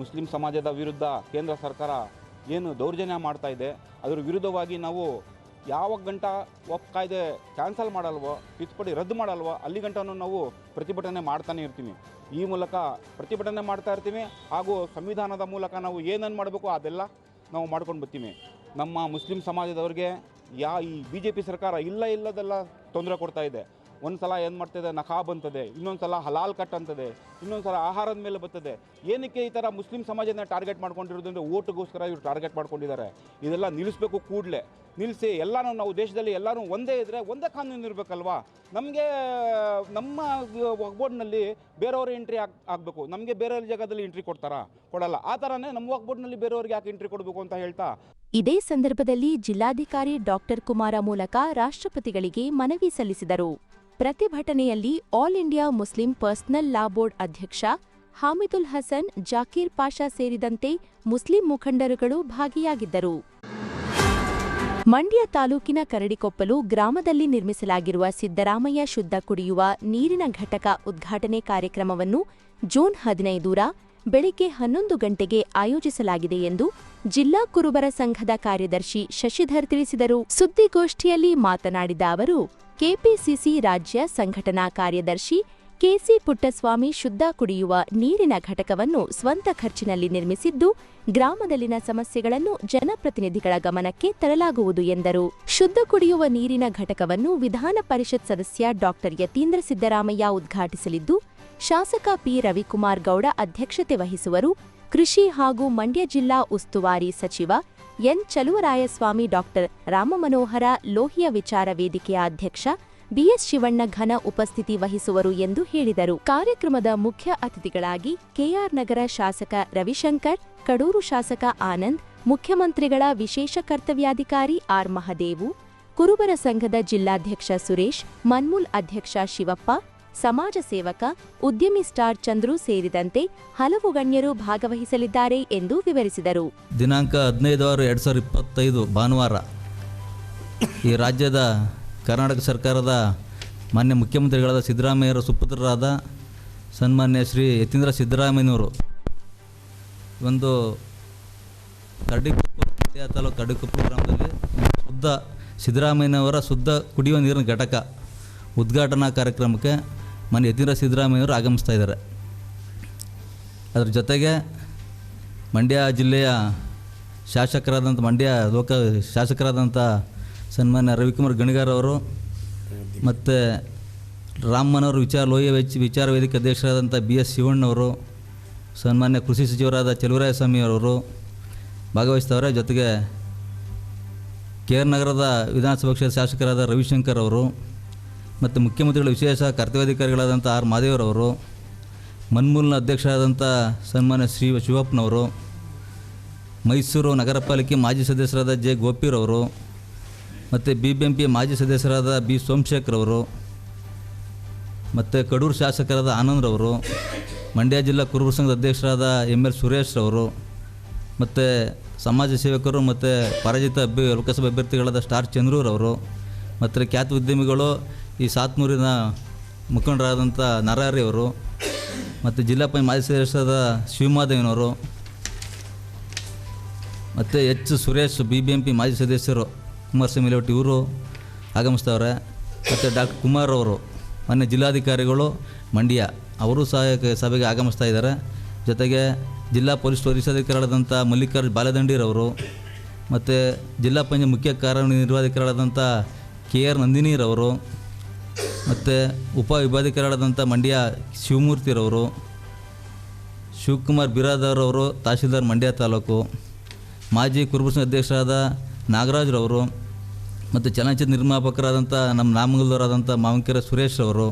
ಮುಸ್ಲಿಂ ಸಮಾಜದ ವಿರುದ್ಧ ಕೇಂದ್ರ ಸರ್ಕಾರ ಏನು ದೌರ್ಜನ್ಯ ಮಾಡ್ತಾ ಇದೆ, ಅದರ ವಿರುದ್ಧವಾಗಿ ನಾವು ಯಾವ ಗಂಟ ಒಪ್ ಕಾಯ್ದೆ ಕ್ಯಾನ್ಸಲ್ ಮಾಡಲ್ವೋ ತಿದ್ದುಪಡಿ ರದ್ದು ಮಾಡಲ್ವೋ, ಅಲ್ಲಿ ಗಂಟನೂ ನಾವು ಪ್ರತಿಭಟನೆ ಮಾಡ್ತಾನೆ ಇರ್ತೀವಿ. ಈ ಮೂಲಕ ಪ್ರತಿಭಟನೆ ಮಾಡ್ತಾ ಇರ್ತೀವಿ, ಹಾಗೂ ಸಂವಿಧಾನದ ಮೂಲಕ ನಾವು ಏನೇನು ಮಾಡಬೇಕು ಅದೆಲ್ಲ ನಾವು ಮಾಡ್ಕೊಂಡು ಬರ್ತೀವಿ. ನಮ್ಮ ಮುಸ್ಲಿಂ ಸಮಾಜದವ್ರಿಗೆ ಯಾ ಈ ಬಿ ಜೆ ಪಿ ಸರ್ಕಾರ ಇಲ್ಲ ಇಲ್ಲದೆಲ್ಲ ತೊಂದರೆ ಕೊಡ್ತಾ ಇದೆ. ಒಂದು ಸಲ ಏನು ಮಾಡ್ತದೆ? ನಖಾಬ್ ಅಂತದೆ ಇನ್ನೊಂದು ಸಲ ಹಲಾಲ್ ಕಟ್ ಅಂತದೆ. ಇನ್ನೊಂದು ಸಲ ಆಹಾರದ ಮೇಲೆ ಬರ್ತದೆ. ಏನಕ್ಕೆ ಈ ಥರ ಮುಸ್ಲಿಂ ಸಮಾಜನ ಟಾರ್ಗೆಟ್ ಮಾಡ್ಕೊಂಡಿರೋದು ಅಂದರೆ ಓಟ್ಗೋಸ್ಕರ ಇವರು ಟಾರ್ಗೆಟ್ ಮಾಡ್ಕೊಂಡಿದ್ದಾರೆ. ಇದೆಲ್ಲ ನಿಲ್ಲಿಸಬೇಕು ಕೂಡಲೇ. ನಿಲ್ಲಿಸಿ ಎಲ್ಲನೂ ನಾವು ದೇಶದಲ್ಲಿ ಎಲ್ಲರೂ ಒಂದೇ ಇದ್ದರೆ ಒಂದೇ ಕಾನೂನು ಇರಬೇಕಲ್ವಾ? ನಮಗೆ, ನಮ್ಮ ವಕ್ಬೋರ್ಡ್ನಲ್ಲಿ ಬೇರೆಯವ್ರ ಎಂಟ್ರಿ ಆಗ್, ಆಗಬೇಕು. ನಮಗೆ ಬೇರೆ ಜಾಗದಲ್ಲಿ ಎಂಟ್ರಿ ಕೊಡ್ತಾರಾ? ಕೊಡಲ್ಲ. ಆ ಥರನೇ ನಮ್ಮ ವಕ್ಬೋರ್ಡ್ನಲ್ಲಿ ಬೇರೆಯವ್ರಿಗೆ ಯಾಕೆ ಎಂಟ್ರಿ ಕೊಡಬೇಕು ಅಂತ ಹೇಳ್ತಾ? ಇದೇ ಸಂದರ್ಭದಲ್ಲಿ ಜಿಲ್ಲಾಧಿಕಾರಿ ಡಾಕ್ಟರ್ ಕುಮಾರ ಮೂಲಕ ರಾಷ್ಟ್ರಪತಿಗಳಿಗೆ ಮನವಿ ಸಲ್ಲಿಸಿದರು. ಪ್ರತಿಭಟನೆಯಲ್ಲಿ All India Muslim personal law board ಅಧ್ಯಕ್ಷ ಹಾಮಿದುಲ್ ಹಸನ್, ಜಾಕೀರ್ ಪಾಷಾ ಸೇರಿದಂತೆ ಮುಸ್ಲಿಂ ಮುಖಂಡರುಗಳು ಭಾಗಿಯಾಗಿದ್ದರು. ಮಂಡ್ಯ ತಾಲೂಕಿನ ಕರಡಿಕೊಪ್ಪಲು ಗ್ರಾಮದಲ್ಲಿ ನಿರ್ಮಿಸಲಾಗಿರುವ ಸಿದ್ದರಾಮಯ್ಯ ಶುದ್ಧ ಕುಡಿಯುವ ನೀರಿನ ಘಟಕ ಉದ್ಘಾಟನೆ ಕಾರ್ಯಕ್ರಮವನ್ನು ಜೂನ್ ಹದಿನೈದೂರ ಬೆಳಿಗ್ಗೆ ಹನ್ನೊಂದು ಗಂಟೆಗೆ ಆಯೋಜಿಸಲಾಗಿದೆ ಎಂದು ಜಿಲ್ಲಾ ಕುರುಬರ ಸಂಘದ ಕಾರ್ಯದರ್ಶಿ ಶಶಿಧರ್ ತಿಳಿಸಿದರು. ಸುದ್ದಿಗೋಷ್ಠಿಯಲ್ಲಿ ಮಾತನಾಡಿದ ಅವರು ಕೆಪಿಸಿಸಿ ರಾಜ್ಯ ಸಂಘಟನಾ ಕಾರ್ಯದರ್ಶಿ ಕೆಸಿ ಪುಟ್ಟಸ್ವಾಮಿ ಶುದ್ಧ ಕುಡಿಯುವ ನೀರಿನ ಘಟಕವನ್ನು ಸ್ವಂತ ಖರ್ಚಿನಲ್ಲಿ ನಿರ್ಮಿಸಿದ್ದು, ಗ್ರಾಮದಲ್ಲಿನ ಸಮಸ್ಯೆಗಳನ್ನು ಜನಪ್ರತಿನಿಧಿಗಳ ಗಮನಕ್ಕೆ ತರಲಾಗುವುದು ಎಂದರು. ಶುದ್ಧ ಕುಡಿಯುವ ನೀರಿನ ಘಟಕವನ್ನು ವಿಧಾನ ಪರಿಷತ್ ಸದಸ್ಯ ಡಾಕ್ಟರ್ ಯತೀಂದ್ರ ಸಿದ್ದರಾಮಯ್ಯ ಉದ್ಘಾಟಿಸಲಿದ್ದು, ಶಾಸಕ ಪಿ. ರವಿಕುಮಾರ್ ಗೌಡ ಅಧ್ಯಕ್ಷತೆ ವಹಿಸುವರು. ಕೃಷಿ ಹಾಗೂ ಮಂಡ್ಯ ಜಿಲ್ಲಾ ಉಸ್ತುವಾರಿ ಸಚಿವ ಎನ್ ಚಲುವರಾಯಸ್ವಾಮಿ ಡಾಕ್ಟರ್ ರಾಮಮನೋಹರ ಲೋಹಿಯ ವಿಚಾರ ವೇದಿಕೆಯ ಅಧ್ಯಕ್ಷ ಬಿಎಸ್ ಶಿವಣ್ಣ ಘನ ಉಪಸ್ಥಿತಿ ವಹಿಸುವರು ಎಂದು ಹೇಳಿದರು. ಕಾರ್ಯಕ್ರಮದ ಮುಖ್ಯ ಅತಿಥಿಗಳಾಗಿ ಕೆಆರ್ ನಗರ ಶಾಸಕ ರವಿಶಂಕರ್, ಕಡೂರು ಶಾಸಕ ಆನಂದ್, ಮುಖ್ಯಮಂತ್ರಿಗಳ ವಿಶೇಷ ಕರ್ತವ್ಯಾಧಿಕಾರಿ ಆರ್. ಮಹದೇವು, ಕುರುಬರ ಸಂಘದ ಜಿಲ್ಲಾಧ್ಯಕ್ಷ ಸುರೇಶ್, ಮನ್ಮೂಲ್ ಅಧ್ಯಕ್ಷ ಶಿವಪ್ಪ ಸಮಾಜ ಸೇವಕ ಉದ್ಯಮಿ ಸ್ಟಾರ್ ಚಂದ್ರು ಸೇರಿದಂತೆ ಹಲವು ಗಣ್ಯರು ಭಾಗವಹಿಸಲಿದ್ದಾರೆ ಎಂದು ವಿವರಿಸಿದರು. ದಿನಾಂಕ ಹದಿನೈದು ಆರು ಎರಡು ಸಾವಿರದ ಇಪ್ಪತ್ತೈದು ಭಾನುವಾರ ಈ ರಾಜ್ಯದ ಕರ್ನಾಟಕ ಸರ್ಕಾರದ ಮಾನ್ಯ ಮುಖ್ಯಮಂತ್ರಿಗಳಾದ ಸಿದ್ದರಾಮಯ್ಯರ ಸುಪುತ್ರರಾದ ಸನ್ಮಾನ್ಯ ಶ್ರೀ ಯತೀಂದ್ರ ಸಿದ್ದರಾಮಯ್ಯನವರು. ಒಂದು ಕರಡಿಕೊಪ್ಪ ತಾಲೂಕು ಕರಡಿಕೊಪ್ಪ ಗ್ರಾಮದಲ್ಲಿ ಶುದ್ಧ ಸಿದ್ದರಾಮಯ್ಯನವರ ಶುದ್ಧ ಕುಡಿಯುವ ನೀರಿನ ಘಟಕ ಉದ್ಘಾಟನಾ ಕಾರ್ಯಕ್ರಮಕ್ಕೆ ಮನೆ ಯತೀಂದ್ರ ಸಿದ್ದರಾಮಯ್ಯವರು ಆಗಮಿಸ್ತಾ ಇದ್ದಾರೆ. ಅದ್ರ ಜೊತೆಗೆ ಮಂಡ್ಯ ಜಿಲ್ಲೆಯ ಶಾಸಕರಾದಂಥ ಮಂಡ್ಯ ಲೋಕ ಶಾಸಕರಾದಂಥ ಸನ್ಮಾನ್ಯ ರವಿಕುಮಾರ್ ಗಣಿಗಾರ್ ಅವರು ಮತ್ತು ರಾಮನವರು ವಿಚಾರ ಲೋಹ ವೆಚ್ ವಿಚಾರ ವೇದಿಕೆ ಅಧ್ಯಕ್ಷರಾದಂಥ ಬಿ ಎಸ್ ಶಿವಣ್ಣವರು, ಸನ್ಮಾನ್ಯ ಕೃಷಿ ಸಚಿವರಾದ ಚೆಲುವರಾಯಸ್ವಾಮಿ ಅವರು ಭಾಗವಹಿಸ್ತವ್ರೆ. ಜೊತೆಗೆ ಕೆ ಆರ್ ನಗರದ ವಿಧಾನಸಭಾ ಕ್ಷೇತ್ರ ಶಾಸಕರಾದ ರವಿಶಂಕರ್ ಅವರು ಮತ್ತು ಮುಖ್ಯಮಂತ್ರಿಗಳ ವಿಶೇಷ ಕರ್ತವ್ಯಾಧಿಕಾರಿಗಳಾದಂಥ ಆರ್ ಮಾದೇವರವರು ಮನ್ಮೂಲ್ನ ಅಧ್ಯಕ್ಷರಾದಂಥ ಸನ್ಮಾನ್ಯ ಶ್ರೀ ಶಿವಪ್ಪನವರು, ಮೈಸೂರು ನಗರ ಪಾಲಿಕೆ ಮಾಜಿ ಸದಸ್ಯರಾದ ಜೆ ಗೋಪಿರವರು ಮತ್ತು ಬಿ ಬಿ ಎಂ ಪಿ ಮಾಜಿ ಸದಸ್ಯರಾದ ಬಿ ಸೋಮಶೇಖರ್ ಅವರು ಮತ್ತು ಕಡೂರು ಶಾಸಕರಾದ ಆನಂದ್ರವರು ಮಂಡ್ಯ ಜಿಲ್ಲಾ ಕುರುಬ ಸಂಘದ ಅಧ್ಯಕ್ಷರಾದ ಎಂ ಎಲ್ ಸುರೇಶ್ರವರು ಮತ್ತು ಸಮಾಜ ಸೇವಕರು ಮತ್ತು ಪರಾಜಿತ ಅಭ್ಯ ಲೋಕಸಭಾ ಅಭ್ಯರ್ಥಿಗಳಾದ ಸ್ಟಾರ್ ಚಂದ್ರೂರವರು ಮತ್ತು ಖ್ಯಾತ ಉದ್ಯಮಿಗಳು ಈ ಸಾತ್ಮೂರಿನ ಮುಖಂಡರಾದಂಥ ನರಾರಿಯವರು ಮತ್ತು ಜಿಲ್ಲಾ ಪಂಚಾಯತ್ ಮಾಜಿ ಸದಸ್ಯರಾದ ಶಿವಮಾದೇವನವರು ಮತ್ತು H Suresh B B M P ಮಾಜಿ ಸದಸ್ಯರು ಕುಮಾರಸ್ವಾಮಿ ಲೇಔಟ್ ಇವರು ಆಗಮಿಸ್ತವ್ರೆ ಮತ್ತು ಡಾಕ್ಟರ್ ಕುಮಾರ್ ಅವರು ಮೊನ್ನೆ ಜಿಲ್ಲಾಧಿಕಾರಿಗಳು ಮಂಡ್ಯ ಅವರು ಸಹ ಸಭೆಗೆ ಆಗಮಿಸ್ತಾ ಇದ್ದಾರೆ. ಜೊತೆಗೆ ಜಿಲ್ಲಾ ಪೊಲೀಸ್ ವರಿಷ್ಠಾಧಿಕಾರಿಗಳಾದಂಥ ಮಲ್ಲಿಕಾರ್ಜುನ್ ಬಾಲದಂಡಿರವರು ಮತ್ತು ಜಿಲ್ಲಾ ಪಂಚಾಯತ್ ಮುಖ್ಯ ಕಾರ್ಯನಿರ್ವಾಹಕರಾದಂಥ ಕೆ ಆರ್ ನಂದಿನಿರವರು ಮತ್ತು ಉಪ ವಿಭಾಧಿಕಾರಿಗಳಾದಂಥ ಮಂಡ್ಯ ಶಿವಮೂರ್ತಿರವರು, ಶಿವಕುಮಾರ್ ಬಿರಾದರ್ ಅವರು ತಹಶೀಲ್ದಾರ್ ಮಂಡ್ಯ ತಾಲೂಕು, ಮಾಜಿ ಕುರುಬಸ ಅಧ್ಯಕ್ಷರಾದ ನಾಗರಾಜ್ರವರು, ಮತ್ತು ಚಲನಚಿತ್ರ ನಿರ್ಮಾಪಕರಾದಂಥ ನಮ್ಮ ನಾಮಗಲ್ದವರಾದಂಥ ಮಾವಂಕೆರೆ ಸುರೇಶ್ ಅವರು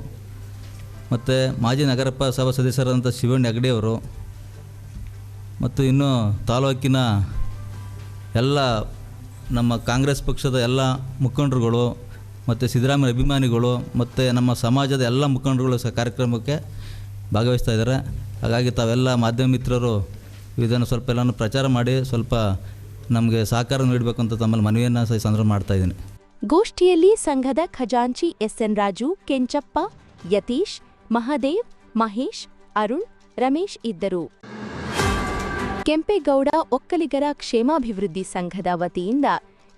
ಮತ್ತು ಮಾಜಿ ನಗರಪ ಸಭಾ ಸದಸ್ಯರಾದಂಥ ಶಿವಣ್ಣ ಹೆಗಡೆಯವರು, ಮತ್ತು ಇನ್ನು ತಾಲೂಕಿನ ಎಲ್ಲ ನಮ್ಮ ಕಾಂಗ್ರೆಸ್ ಪಕ್ಷದ ಎಲ್ಲ ಮುಖಂಡರುಗಳು ಮತ್ತು ಸಿದ್ದರಾಮಯ್ಯ ಅಭಿಮಾನಿಗಳು ಮತ್ತು ನಮ್ಮ ಸಮಾಜದ ಎಲ್ಲ ಮುಖಂಡರುಗಳು ಸಹ ಕಾರ್ಯಕ್ರಮಕ್ಕೆ ಭಾಗವಹಿಸ್ತಾ ಇದ್ದಾರೆ. ಹಾಗಾಗಿ ತಾವೆಲ್ಲ ಮಾಧ್ಯಮ ಮಿತ್ರರು ಇದನ್ನು ಸ್ವಲ್ಪ ಎಲ್ಲನೂ ಪ್ರಚಾರ ಮಾಡಿ ಸ್ವಲ್ಪ ನಮಗೆ ಸಹಕಾರ ನೀಡಬೇಕು ಅಂತ ತಮ್ಮಲ್ಲಿ ಮನವಿಯನ್ನು ಸಹ ಸಂದರ್ಭ ಮಾಡ್ತಾ ಇದ್ದೀನಿ. ಗೋಷ್ಠಿಯಲ್ಲಿ ಸಂಘದ ಖಜಾಂಚಿ ಎಸ್ ಎನ್ ರಾಜು, ಕೆಂಚಪ್ಪ, ಯತೀಶ್, ಮಹಾದೇವ್, ಮಹೇಶ್, ಅರುಣ್, ರಮೇಶ್ ಇದ್ದರು. ಕೆಂಪೇಗೌಡ ಒಕ್ಕಲಿಗರ ಕ್ಷೇಮಾಭಿವೃದ್ಧಿ ಸಂಘದ ವತಿಯಿಂದ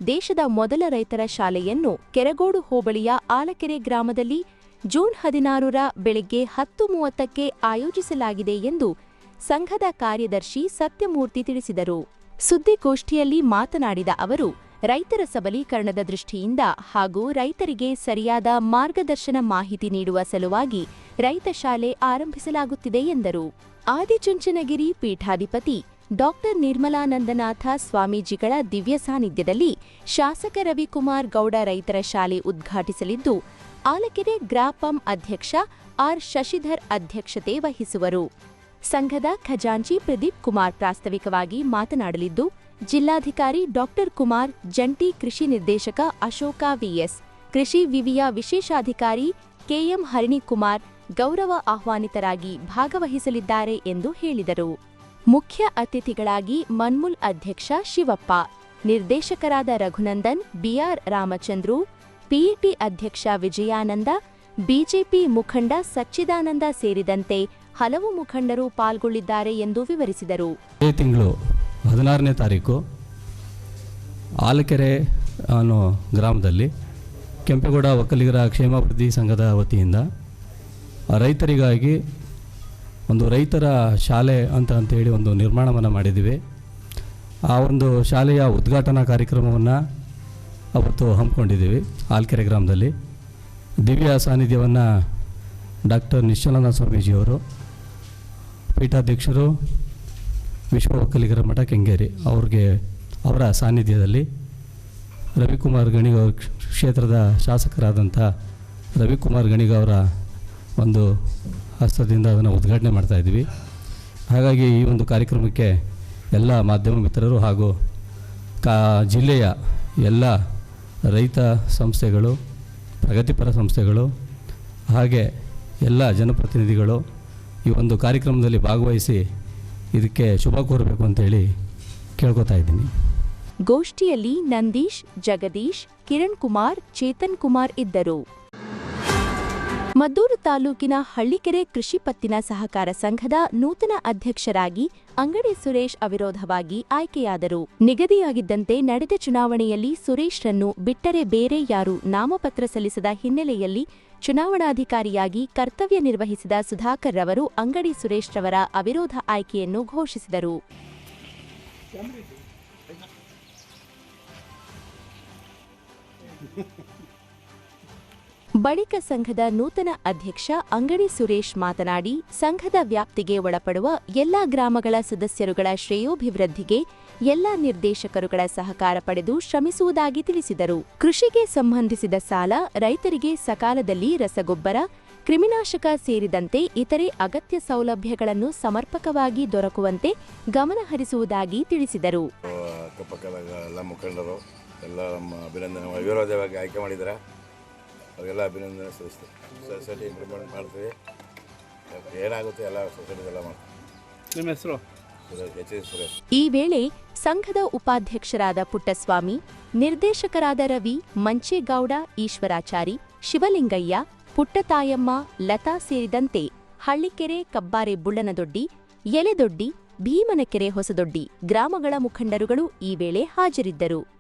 ದೇಶದ ಮೊದಲ ರೈತರ ಶಾಲೆಯನ್ನು ಕೆರಗೋಡು ಹೋಬಳಿಯ ಆಲಕೆರೆ ಗ್ರಾಮದಲ್ಲಿ ಜೂನ್ ಹದಿನಾರರ ಬೆಳಗ್ಗೆ ಹತ್ತು ಮೂವತ್ತಕ್ಕೆ ಆಯೋಜಿಸಲಾಗಿದೆ ಎಂದು ಸಂಘದ ಕಾರ್ಯದರ್ಶಿ ಸತ್ಯಮೂರ್ತಿ ತಿಳಿಸಿದರು. ಸುದ್ದಿಗೋಷ್ಠಿಯಲ್ಲಿ ಮಾತನಾಡಿದ ಅವರು, ರೈತರ ಸಬಲೀಕರಣದ ದೃಷ್ಟಿಯಿಂದ ಹಾಗೂ ರೈತರಿಗೆ ಸರಿಯಾದ ಮಾರ್ಗದರ್ಶನ ಮಾಹಿತಿ ನೀಡುವ ಸಲುವಾಗಿ ರೈತ ಶಾಲೆ ಆರಂಭಿಸಲಾಗುತ್ತಿದೆ ಎಂದರು. ಆದಿಚುಂಚನಗಿರಿ ಪೀಠಾಧಿಪತಿ ಡಾಕ್ಟರ್ ನಿರ್ಮಲಾನಂದನಾಥ ಸ್ವಾಮೀಜಿಗಳ ದಿವ್ಯ ಸಾನ್ನಿಧ್ಯದಲ್ಲಿ ಶಾಸಕ ರವಿಕುಮಾರ್ ಗೌಡ ರೈತರ ಶಾಲೆ ಉದ್ಘಾಟಿಸಲಿದ್ದು, ಆಲಕೆರೆ ಗ್ರಾಪಂ ಅಧ್ಯಕ್ಷ ಆರ್. ಶಶಿಧರ್ ಅಧ್ಯಕ್ಷತೆ ವಹಿಸುವರು. ಸಂಘದ ಖಜಾಂಚಿ ಪ್ರದೀಪ್ ಕುಮಾರ್ ಪ್ರಾಸ್ತಾವಿಕವಾಗಿ ಮಾತನಾಡಲಿದ್ದು, ಜಿಲ್ಲಾಧಿಕಾರಿ ಡಾಕ್ಟರ್ ಕುಮಾರ್, ಜಂಟಿ ಕೃಷಿ ನಿರ್ದೇಶಕ ಅಶೋಕ ವಿಎಸ್, ಕೃಷಿ ವಿವಿಯ ವಿಶೇಷಾಧಿಕಾರಿ ಕೆಎಂ ಹರಿಣಿಕುಮಾರ್ ಗೌರವ ಆಹ್ವಾನಿತರಾಗಿ ಭಾಗವಹಿಸಲಿದ್ದಾರೆ ಎಂದು ಹೇಳಿದರು. ಮುಖ್ಯ ಅತಿಥಿಗಳಾಗಿ ಮನ್ಮುಲ್ ಅಧ್ಯಕ್ಷ ಶಿವಪ್ಪ, ನಿರ್ದೇಶಕರಾದ ರಘುನಂದನ್, ಬಿಆರ್ ರಾಮಚಂದ್ರು, ಪಿಇಟಿ ಅಧ್ಯಕ್ಷ ವಿಜಯಾನಂದ, ಬಿಜೆಪಿ ಮುಖಂಡ ಸಚ್ಚಿದಾನಂದ ಸೇರಿದಂತೆ ಹಲವು ಮುಖಂಡರು ಪಾಲ್ಗೊಳ್ಳಿದ್ದಾರೆ ಎಂದು ವಿವರಿಸಿದರು. ಈ ತಿಂಗಳು ಹದಿನಾರನೇ ತಾರೀಕು ಆಲಕೆರೆ, ಅನ್ನೋ ಗ್ರಾಮದಲ್ಲಿ ಕೆಂಪೇಗೌಡ ಒಕ್ಕಲಿಗರ ಕ್ಷೇಮಾಭಿವೃದ್ಧಿ ಸಂಘದ ವತಿಯಿಂದ ರೈತರಿಗಾಗಿ ಒಂದು ರೈತರ ಶಾಲೆ ಅಂತ ಅಂತೇಳಿ ಒಂದು ನಿರ್ಮಾಣವನ್ನು ಮಾಡಿದ್ದೀವಿ. ಆ ಒಂದು ಶಾಲೆಯ ಉದ್ಘಾಟನಾ ಕಾರ್ಯಕ್ರಮವನ್ನು ಅವತ್ತು ಹಮ್ಮಿಕೊಂಡಿದ್ದೀವಿ ಆಲ್ಕೆರೆ ಗ್ರಾಮದಲ್ಲಿ. ದಿವ್ಯ ಸಾನ್ನಿಧ್ಯವನ್ನು ಡಾಕ್ಟರ್ ನಿಶ್ಚಲಾನಂದ ಸ್ವಾಮೀಜಿಯವರು, ಪೀಠಾಧ್ಯಕ್ಷರು, ವಿಶ್ವ ಒಕ್ಕಲಿಗರ ಮಠ ಕೆಂಗೇರಿ ಅವ್ರಿಗೆ ಅವರ ಸಾನ್ನಿಧ್ಯದಲ್ಲಿ ರವಿಕುಮಾರ್ ಗಣಿಗ ಕ್ಷೇತ್ರದ ಶಾಸಕರಾದಂಥ ರವಿಕುಮಾರ್ ಗಣಿಗೌರ ಒಂದು ಹಸ್ತದಿಂದ ಅದನ್ನು ಉದ್ಘಾಟನೆ ಮಾಡ್ತಾ ಇದ್ವಿ ಹಾಗಾಗಿ ಈ ಒಂದು ಕಾರ್ಯಕ್ರಮಕ್ಕೆ ಎಲ್ಲ ಮಾಧ್ಯಮ ಮಿತ್ರರು ಹಾಗೂ ಕಾ ಜಿಲ್ಲೆಯ ಎಲ್ಲ ರೈತ ಸಂಸ್ಥೆಗಳು, ಪ್ರಗತಿಪರ ಸಂಸ್ಥೆಗಳು ಹಾಗೆ ಎಲ್ಲ ಜನಪ್ರತಿನಿಧಿಗಳು ಈ ಒಂದು ಕಾರ್ಯಕ್ರಮದಲ್ಲಿ ಭಾಗವಹಿಸಿ ಇದಕ್ಕೆ ಶುಭ ಕೋರಬೇಕು ಅಂತೇಳಿ ಕೇಳ್ಕೊತಾ ಇದ್ದೀನಿ. ಗೋಷ್ಠಿಯಲ್ಲಿ ನಂದೀಶ್, ಜಗದೀಶ್, ಕಿರಣ್ ಕುಮಾರ್, ಚೇತನ್ ಕುಮಾರ್ ಇದ್ದರು. ಮದ್ದೂರು ತಾಲೂಕಿನ ಹಳ್ಳಿಕೆರೆ ಕೃಷಿ ಪತ್ತಿನ ಸಹಕಾರ ಸಂಘದ ನೂತನ ಅಧ್ಯಕ್ಷರಾಗಿ ಅಂಗಡಿ ಸುರೇಶ್ ಅವಿರೋಧವಾಗಿ ಆಯ್ಕೆಯಾದರು. ನಿಗದಿಯಾಗಿದ್ದಂತೆ ನಡೆದ ಚುನಾವಣೆಯಲ್ಲಿ ಸುರೇಶ್ರನ್ನು ಬಿಟ್ಟರೆ ಬೇರೆ ಯಾರೂ ನಾಮಪತ್ರ ಸಲ್ಲಿಸದ ಹಿನ್ನೆಲೆಯಲ್ಲಿ ಚುನಾವಣಾಧಿಕಾರಿಯಾಗಿ ಕರ್ತವ್ಯ ನಿರ್ವಹಿಸಿದ ಸುಧಾಕರ್ ರವರು ಅಂಗಡಿ ಸುರೇಶ್ ರವರ ಅವಿರೋಧ ಆಯ್ಕೆಯನ್ನು ಘೋಷಿಸಿದರು. ಬಳಿಕ ಸಂಘದ ನೂತನ ಅಧ್ಯಕ್ಷ ಅಂಗಡಿ ಸುರೇಶ್ ಮಾತನಾಡಿ, ಸಂಘದ ವ್ಯಾಪ್ತಿಗೆ ಒಳಪಡುವ ಎಲ್ಲಾ ಗ್ರಾಮಗಳ ಸದಸ್ಯರುಗಳ ಶ್ರೇಯೋಭಿವೃದ್ಧಿಗೆ ಎಲ್ಲಾ ನಿರ್ದೇಶಕರುಗಳ ಸಹಕಾರ ಪಡೆದು ಶ್ರಮಿಸುವುದಾಗಿ ತಿಳಿಸಿದರು. ಕೃಷಿಗೆ ಸಂಬಂಧಿಸಿದ ಸಾಲ, ರೈತರಿಗೆ ಸಕಾಲದಲ್ಲಿ ರಸಗೊಬ್ಬರ, ಕ್ರಿಮಿನಾಶಕ ಸೇರಿದಂತೆ ಇತರೆ ಅಗತ್ಯ ಸೌಲಭ್ಯಗಳನ್ನು ಸಮರ್ಪಕವಾಗಿ ದೊರಕುವಂತೆ ಗಮನಹರಿಸುವುದಾಗಿ ತಿಳಿಸಿದರು. ಎಲ್ಲ ಮುಖಂಡರು ಎಲ್ಲ ಅಭಿನಂದನೆ ಆಯ್ಕೆ ಮಾಡಿದ್ದಾರೆ. ಅವರಿಗೆಲ್ಲ ಅಭಿನಂದನೆ ಸಲ್ಲಿಸ್ತೀವಿ. ಸೊಸೈಟಿ ಇಂಪ್ರೂವ್ಮೆಂಟ್ ಮಾಡ್ತೀವಿ. ಏನಾಗುತ್ತೆ ಎಲ್ಲ ಸೊಸೈಟಿದೆಲ್ಲ ಮಾಡ್ತೀವಿ. ನಿಮ್ಮ ಹೆಸರು? ಈ ವೇಳೆ ಸಂಘದ ಉಪಾಧ್ಯಕ್ಷರಾದ ಪುಟ್ಟಸ್ವಾಮಿ ನಿರ್ದೇಶಕರಾದ ರವಿ ಮಂಚೇಗೌಡ ಈಶ್ವರಾಚಾರಿ ಶಿವಲಿಂಗಯ್ಯ ಪುಟ್ಟತಾಯಮ್ಮ ಲತಾ ಸೇರಿದಂತೆ ಹಳ್ಳಿಕೆರೆ ಕಬ್ಬಾರೆ ಬುಳ್ಳನದೊಡ್ಡಿ ಎಲೆದೊಡ್ಡಿ ಭೀಮನಕೆರೆ ಹೊಸದೊಡ್ಡಿ ಗ್ರಾಮಗಳ ಮುಖಂಡರುಗಳು ಈ ವೇಳೆ ಹಾಜರಿದ್ದರು.